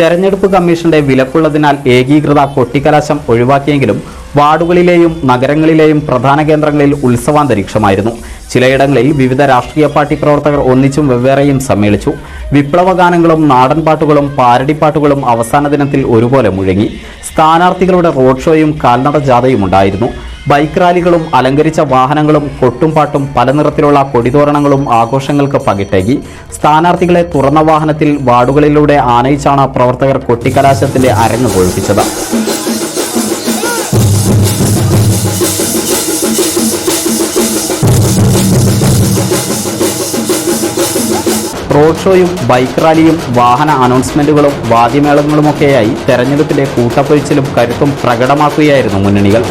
തെരഞ്ഞെടുപ്പ് കമ്മീഷന്റെ വിലക്കുള്ളതിനാൽ ഏകീകൃത കൊട്ടിക്കലാശം ഒഴിവാക്കിയെങ്കിലും വാർഡുകളിലെയും നഗരങ്ങളിലെയും പ്രധാന കേന്ദ്രങ്ങളിൽ ഉത്സവാന്തരീക്ഷമായിരുന്നു. ചിലയിടങ്ങളിൽ വിവിധ രാഷ്ട്രീയ പാർട്ടി പ്രവർത്തകർ ഒന്നിച്ചും വെവ്വേറെയും സമ്മേളിച്ചു. വിപ്ലവഗാനങ്ങളും നാടൻ പാട്ടുകളും പാരടിപ്പാട്ടുകളും അവസാന ദിനത്തിൽ ഒരുപോലെ മുഴങ്ങി. സ്ഥാനാർത്ഥികളുടെ റോഡ് ഷോയും കാൽനട ജാഥയും ഉണ്ടായിരുന്നു. ബൈക്ക് റാലികളും അലങ്കരിച്ച വാഹനങ്ങളും കൊട്ടുംപാട്ടും പല നിറത്തിലുള്ള കൊടിതോരണങ്ങളും ആഘോഷങ്ങൾക്ക് പകിട്ടേകി. സ്ഥാനാർത്ഥികളെ തുറന്ന വാഹനത്തിൽ വാർഡുകളിലൂടെ ആനയിച്ചാണ് പ്രവർത്തകർ കൊട്ടിക്കലാശത്തിന്റെ അരങ്ങ് കൊഴുപ്പിച്ചത്. റോഡ് ഷോയും ബൈക്ക് റാലിയും വാഹന അനൗൺസ്മെന്റുകളും വാദ്യമേളങ്ങളുമൊക്കെയായി തെരഞ്ഞെടുപ്പിന്റെ കൂട്ടപ്പൊഴിച്ചിലും കരുത്തും പ്രകടമാക്കുകയായിരുന്നു മുന്നണികൾ.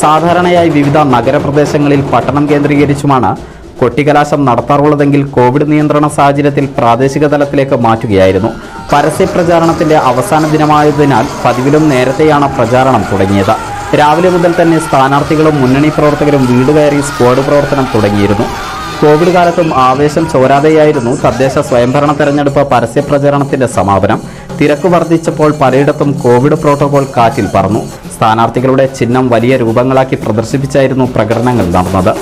സാധാരണയായി വിവിധ നഗരപ്രദേശങ്ങളിൽ പട്ടണം കേന്ദ്രീകരിച്ചുമാണ് കൊട്ടിക്കലാശം നടത്താറുള്ളതെങ്കിൽ കോവിഡ് നിയന്ത്രണ സാഹചര്യത്തിൽ പ്രാദേശിക തലത്തിലേക്ക് മാറ്റുകയായിരുന്നു. പരസ്യ പ്രചാരണത്തിന്റെ അവസാന ദിനമായതിനാൽ പതിവിലും നേരത്തെയാണ് പ്രചാരണം തുടങ്ങിയത്. രാവിലെ മുതൽ തന്നെ സ്ഥാനാർത്ഥികളും മുന്നണി പ്രവർത്തകരും വീട് കയറി സ്ക്വാഡ് പ്രവർത്തനം തുടങ്ങിയിരുന്നു. കോവിഡ് കാലത്തും ആവേശം ചോരാതെയായിരുന്നു തദ്ദേശ സ്വയംഭരണ തെരഞ്ഞെടുപ്പ് പരസ്യ പ്രചാരണത്തിന്റെ സമാപനം. തിരക്ക് വർദ്ധിച്ചപ്പോൾ പലയിടത്തും കോവിഡ് പ്രോട്ടോകോൾ കാറ്റിൽ പറന്നു. സ്ഥാനാർത്ഥികളുടെ ചിഹ്നം വലിയ രൂപങ്ങളാക്കി പ്രദർശിപ്പിച്ചായിരുന്നു പ്രകടനങ്ങൾ നടന്നത്.